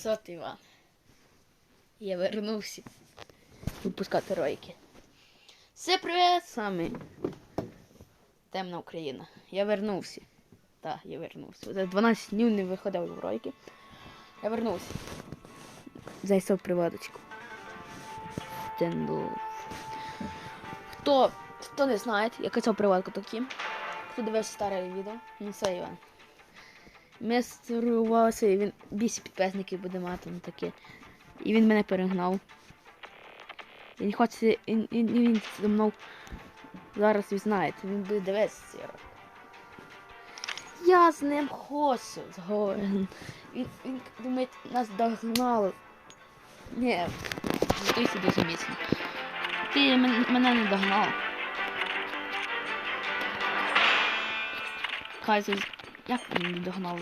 Що ти, Іван? Я вернувся. Випускати ройки. Все привіт, саме. Темна Україна. Я вернувся. Так, я вернувся. За 12 днів не виходив в ройки. Я вернувся. Зайшов приваточку. Хто, хто не знає, я качав приватку такі. Хто дивився старе відео, ну це Іван. Ми струвалися, і він більше підписників буде мати ну таке. І він мене перегнав. Він хоче. Він, він, він зі мною зараз ви знаєте, він буде дивитися. Я з ним хочу згоден. Він, він думає, нас догнали. Ні, готуйся дуже міцно. Ти мене не догнав. Хай це- як мене не догнав?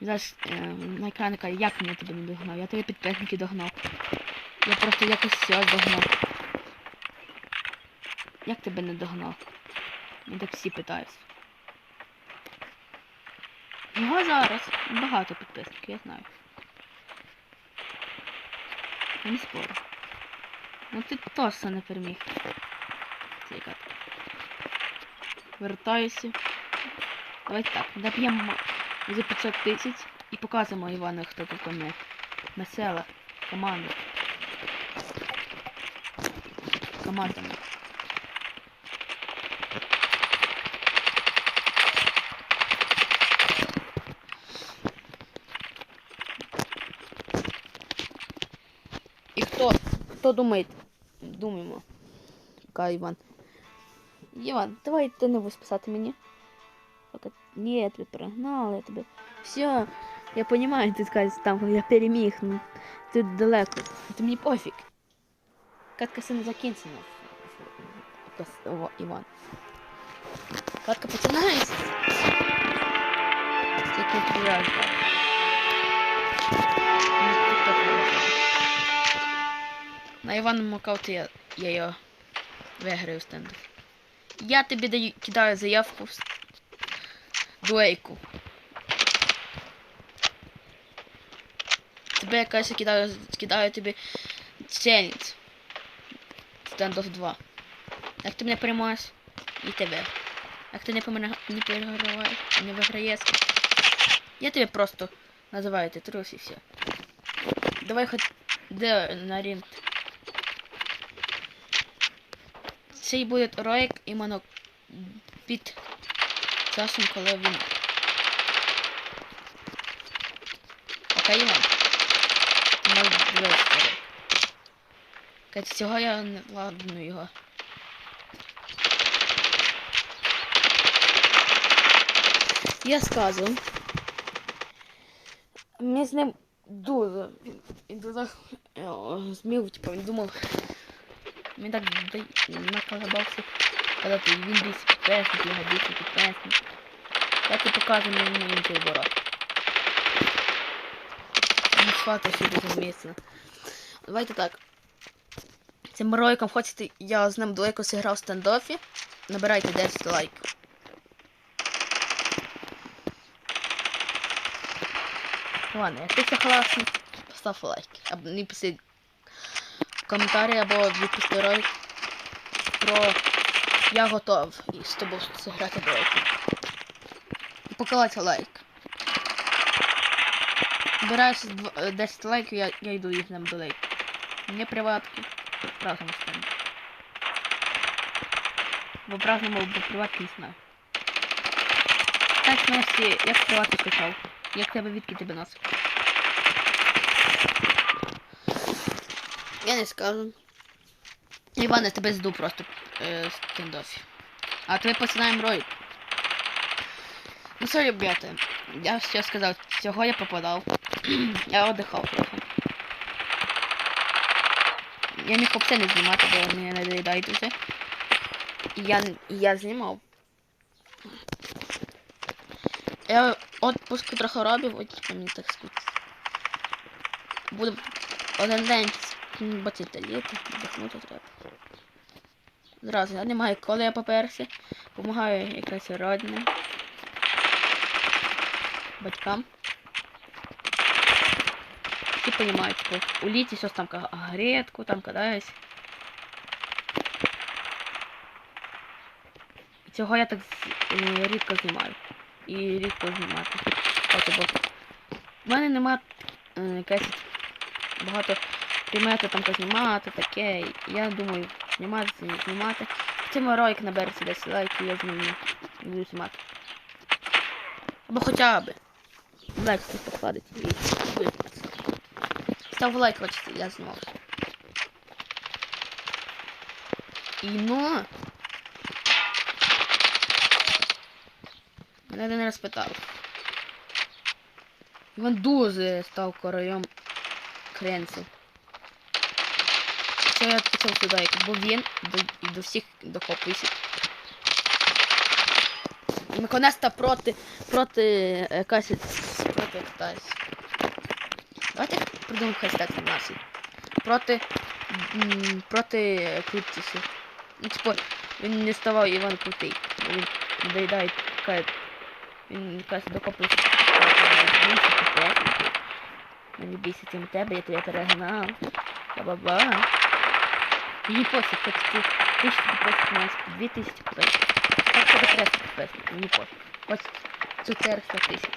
Зараз е, на екрані каже, як мене тебе не догнав? Я тебе підписники догнав. Я просто якось все догнав. Як тебе не догнав? Мене так всі питаються. Його зараз багато підписників, я знаю. Я не спорю. Ну ти точно не переміг. Цікати. Вертаюся. Давайте так, доб'ємо за 500 тисяч і показуємо Івану, хто тут у мене. Весела команда. Команда. І хто? Хто думає? Думаємо. Кай Іван. Іван, давай ти не будеш писати мені. Ні, я тебе перегнала, я тебе. Все, я понимаю, ти скажеш там, я переміг, ну ти далеко. Ти мені пофіг. Катка все не закінчена. Іван. Катка починається. На Іваному аккаунті я, я його виграю стенду. Я тобі даю, кидаю заявку в дуейку. Тебе якась кидаю, кидаю тобі челендж. Стендов 2. Як ти мене переможеш, і тебе. Як ти не, помер... не переграєш, не виграєш, я тебе просто називаю ти трус і все. Давай хоч де на ринг. Цей буде ролик іменно під часом, коли він. Окей, Іван. Ролик. Кать, цього я не ладно його. Я сказав. Ми з ним дуже. Він, дуже е, змів, типу, він думав. Він так дай- ти він десь підписник, його десь підписник. Я тобі показую на інший оборот. Він схватився дуже міцно. Давайте так. Цим роликом хочете, я з ним далеко зіграв в стендофі. Набирайте 10 лайків. Ладно, як ти согласен, постав лайк. Або не пиши коментарі або відпусти ролик про я готов і з тобою зіграти в ролики. Покладайте лайк. Збираюся е, 10 лайків, я, я йду їх нам до лайк. Не приватки, разом з тим. Бо праздному, бо приватки не знаю. Так, Насті, як приватки скачав? Як тебе відки тебе носив? Я не скажу. Іван, я тебе зду просто е, з кіндофі. А тебе починаємо ролик. Ну сорі, ребята. Я все сказав, цього я пропадав. я отдихав трохи. Я міг взагалі не знімати, бо мені не доїдають усе. І я, я знімав. Я отпуск трохи робив, от мені так сказати. Буду один день бачити літо, віддихнути треба. Зразу, я не маю коли я поперся. Помагаю якась родина. Батькам. всі розуміють, типу, у літі щось там грядку там кадаюсь. Цього я так е, рідко знімаю. І рідко знімати. В мене нема е, якась багато предметів там познімати, таке. Я думаю, знімати, не знімати. В цьому ролик набереться десь лайків, я зніму. Буду знімати. Або хоча б. Лайк хтось покладить і. Став лайк, хочете, я знімав. І ну. Мене один раз питав. Він дуже став королем кренців. Це я почав сюди, бо він до, до всіх докопується. Наконець-то проти, проти е, якась, проти якась. Давайте придумаємо хештег на нас. Проти, проти Крутісу. Ну, типу, він не ставав Іван Крутий. Він доїдає, каже, він каже, докопується. Мені бійся тим тебе, я тебе перегнав. Ба-ба-ба. Мені пофіг, хоч ти тисячу підписів на дві тисячі підписів. Так тебе 300 підписів, мені пофіг. Хоч 400 тисяч.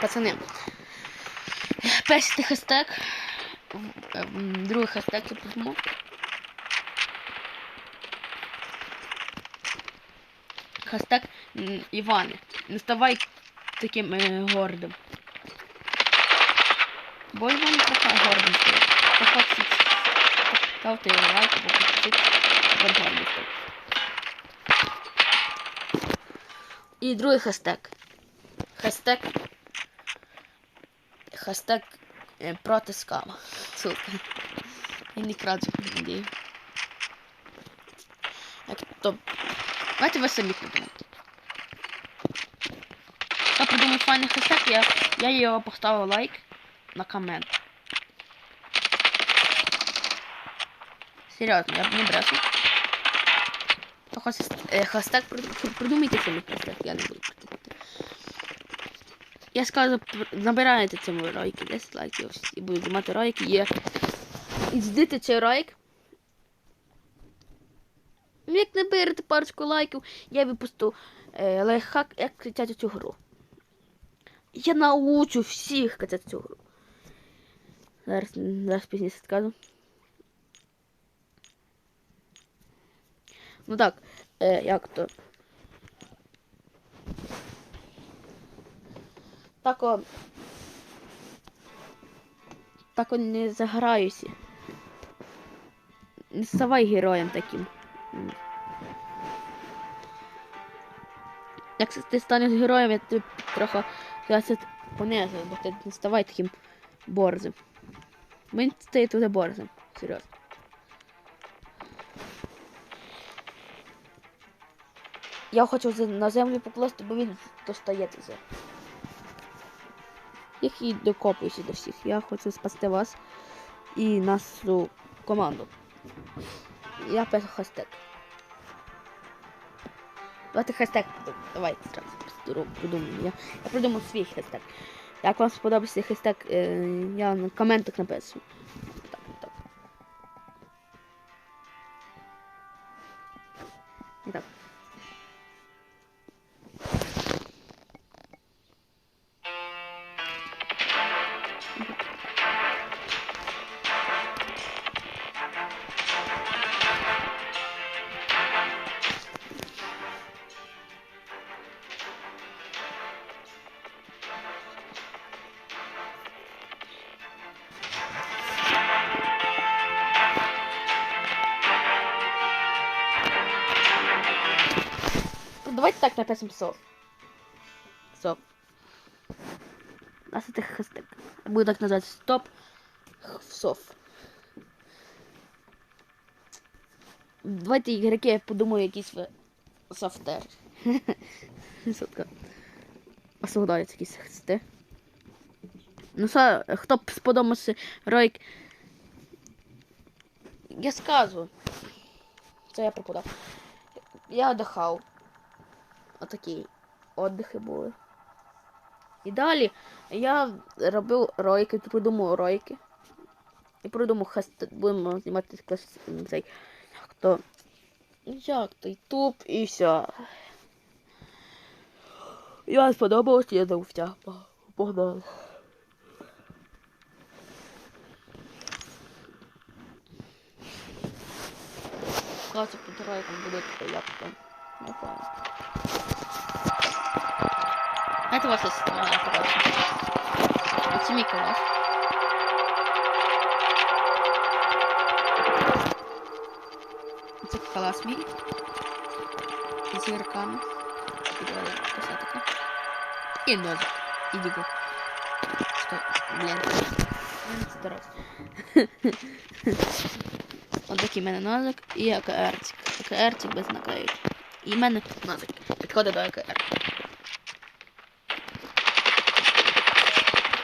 Пацани, перший ем, другий хештег я придумав. М, Іване. Не ставай таким е, гордим. Бо Іван трохи гордим стає. Походить, ставте лайк, гордим став. І другий хештег. Хештег. Хештег е, проти скама. Сутка. Я не краду, надію. Як то. Давайте ви самі придумайте. Я придумаю файний хештег, я, я його поставив лайк на комент. Серйозно, я не брешу. То хоч е, хештег придумайте самі хештег, я не буду придумати. Я скажу, набирайте цьому ролики 10 лайків і буду знімати ролики. Є. І ждите цей ролик. Ну, Як наберете парочку лайків, я випусту е, лайфхак, як качати цю гру. Я научу всіх качати цю гру. Зараз, зараз пізніше скажу. Ну так, е, як то. Так о. Так он не заграюся. Не ставай героєм таким. Як ти станеш героєм, я тобі трохи понизу, бо ти не ставай таким борзим. Він стає туди борзим. Серйозно. Я хочу на землю покласти, бо він достає це. Я і докопуюся до всіх. Я хочу спасти вас і нашу команду. Я пишу хештег. Давайте хестек. Давайте зразу придум- придумаємо. Я, я придумав свій хестек. Як вам сподобався хестек, е, я на коментах напишу. Так, так. І так. Так напишем сов. Сов. У нас это хэштег. Буду так назвать стоп сов. Давайте ігроки подумаю якісь ви софтер. Сотка. Освободаються якісь хести. Ну, са, хто б сподобався ролик. Я сказую. Це я пропадав. Я отдихав. Отакі отдихи були. І далі я робив ролики, придумав ролики. І придумав хаст... будемо знімати цей. Хто. Як то ютуб і все. Вам сподобалось, я завтя. Погнали. Класу під роликом буде таке, як там. Не пам'ятаю. Это ваша страна, короче. Это мій клас. Це клас мій. Зірками. І ножик. І дігу. Стой, блін. Здоров. Ось такий мене ножик і АКРчик. АКРчик без наклеїк. І в мене ножик. Підходить до АКР.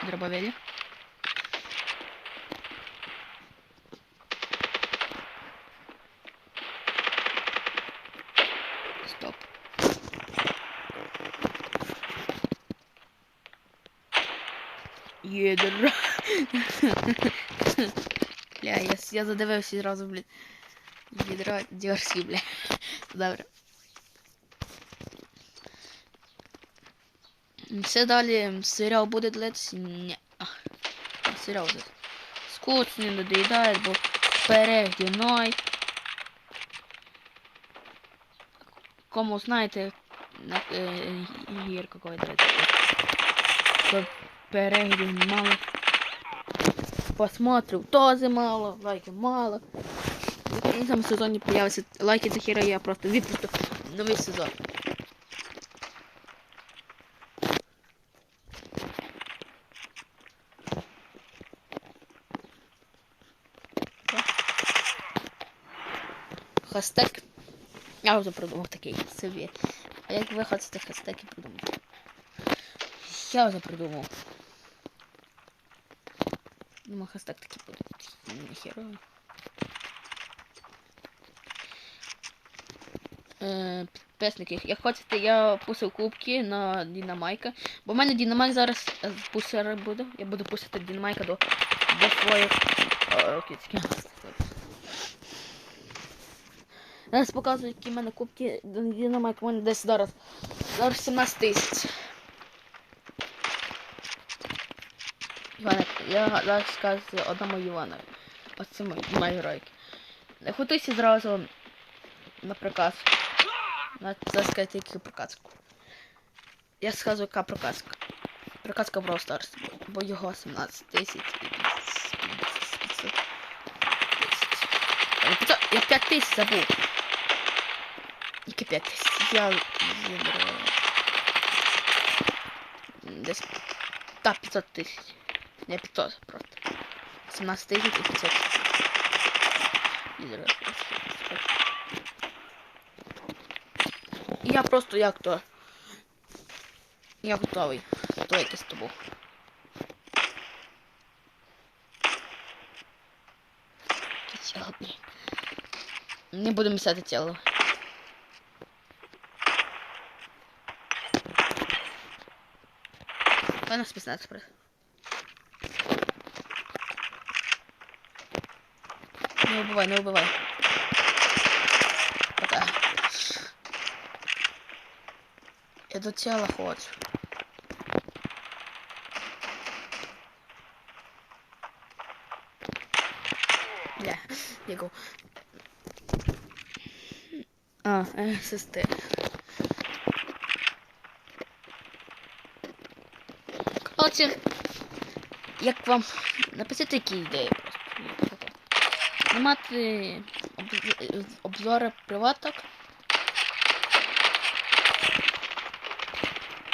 Дробовели. Стоп. Єдра. Бля, я, я задивився зразу, блін. Ядра дерзкий, бля. Добре. Все далі серіал буде длитися? Ні. Серіал вже скучний, надоїдає, бо перегдіной. Кому знаєте, на, е, гір какой-то. То мало. Посмотрів тоже мало, лайків мало. В кінцем сезоні появиться лайки до хіра, я просто відпусту новий сезон. Хастек. Я вже придумав такий собі. А як ви хочете хастеки придумати? Я вже придумав. Думаю, хастек такий буде. Херовий. Е, Підписники, як хочете, я пустив кубки на Дінамайка. Бо в мене Дінамайк зараз е, пустер буде. Я буду пустити Дінамайка до, до своїх. О, кицьки. Зараз показую, які в мене кубки Дінамайк. У мене десь зараз. Зараз 17 тисяч. Іване, я зараз скажу одному Іванові. Ось це мої мої ройки. Не готуйся зразу на приказ. На це сказати тільки приказку. Я скажу, яка приказка. Приказка про Stars, бо його 17 тисяч і 500. Я 5 тисяч забув. Які 5? Я зібрав. Десь. Так, 500 тисяч. Не 500 просто. 17 тисяч і 500. Зібрав. Я просто. Я готовий. Стойки з тобою. Тіло, блін. Не буду місяти тіло. Давай нас 15 просто. Не убивай, не убивай. Пока. Я до тіла хочу. Бля, бегу. А, е, сестер. Короче, як вам написати які ідеї просто. Знімати обзори приваток.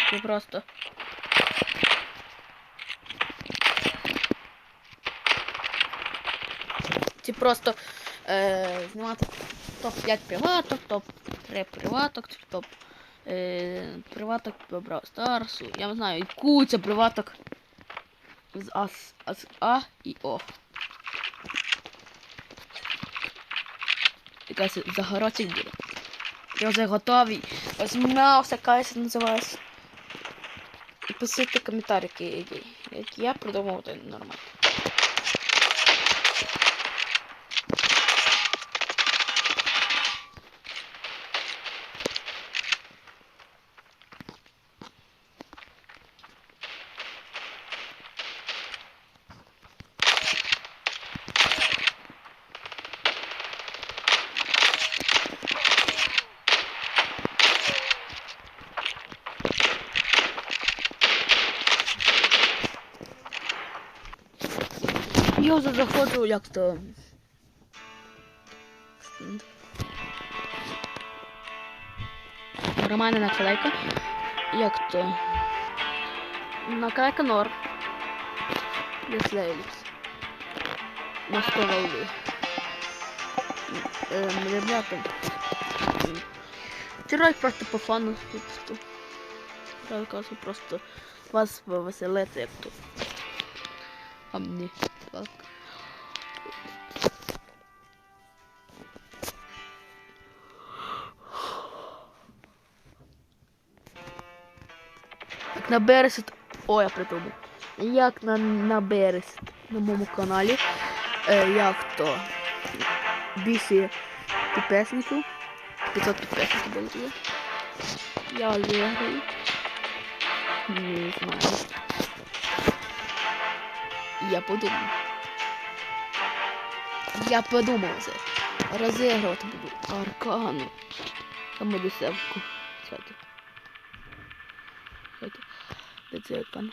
Чи просто. Чи просто е, знімати топ-5 приваток, топ-3 приваток, топ е, приваток по Stars. Я знаю, куча приваток. з А, з А, і О. Якась загородчик буде. Я вже готовий. Ось м'явся, якась називається. Пишіть коментарі, які, я придумав нормально. Вже заходжу, як то. Нормальна наклейка. Як то. Наклейка норм. Дислейлікс. На 100 лейли. Ем, ребята. Тирай просто по фану тут. Я кажу просто вас повеселити, як тут. А мені так. На березі. О, я придумав. Як на, на березі на моєму каналі. Е, як то більше підписників. 500 підписників буде. Я виграю. Не знаю. Я подумав. Я подумав це. Розігрувати буду аркану. Там буде севку. Аркан?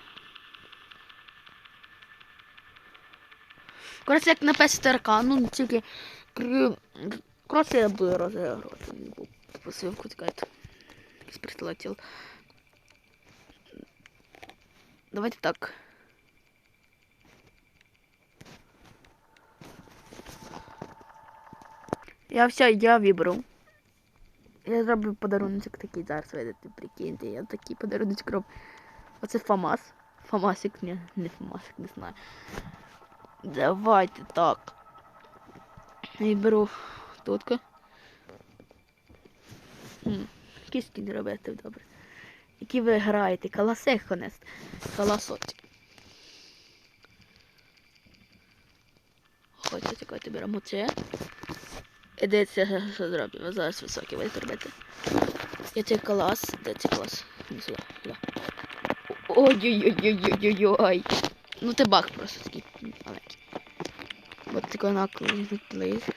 Коротше, як написати аркан, ну тільки коротше я буду розігрувати. Посилку чекайте. Якийсь. Давайте так. Я все, я вибрав. Я зроблю подарунок такий зараз, видите, прикиньте, я такий подарунок роблю. Оце Фамас. Фамасик, ні, не Фамасик, не знаю. Давайте так. Я беру тутка. Кіски не робити добре. Які ви граєте? Каласе хонест. Каласотик. Хочете, чекайте, беремо це. І дивіться, що зроблю. Ви зараз високий будете робити. Я цей клас. Де цей клас? Не сюди. Ой-ой-ой-ой-ой-ой. Ну ти бах просто такий маленький. От такий наклеїв.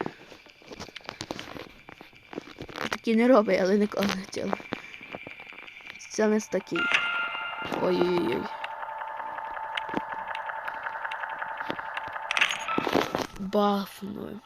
Такі не робить, але ніколи не хотіла. Це не такий. Ой-ой-ой. Бафною.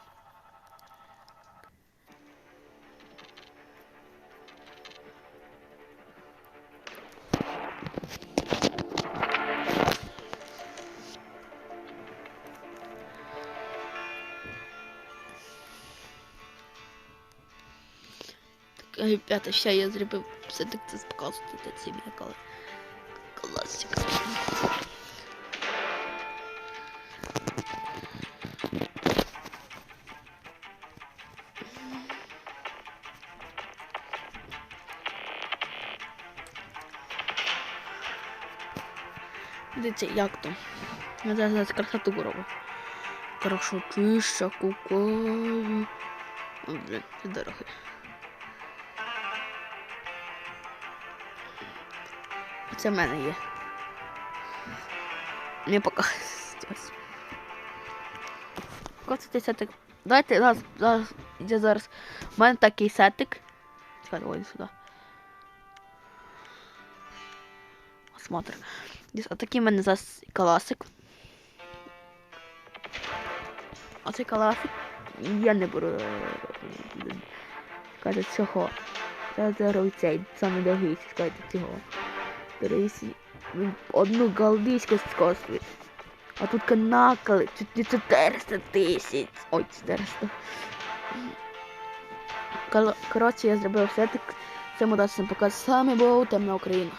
Ребята, ще я зробив все-таки це показувати ці м'якали. Класика. Дивіться, як то. Я зараз красоту роблю. Хорошо, чища, кукою. О, блін, це Це в мене є. Не. Ось цей сетик. Давайте зараз, зараз, я зараз. У мене такий сетик. Чекай, ой, сюди. Осмотр. Отакий в мене зараз каласик. Оцей каласик. Я не беру. е, Каже, цього. Я зараз цей саме дорогий, скажете цього. Дивись, він одну галдиську скосить. А тут канакали, чуть не 400 тисяч. Ой, 400. Кол- Коротше, я зробив все так. Це модацію показ саме був темна Україна.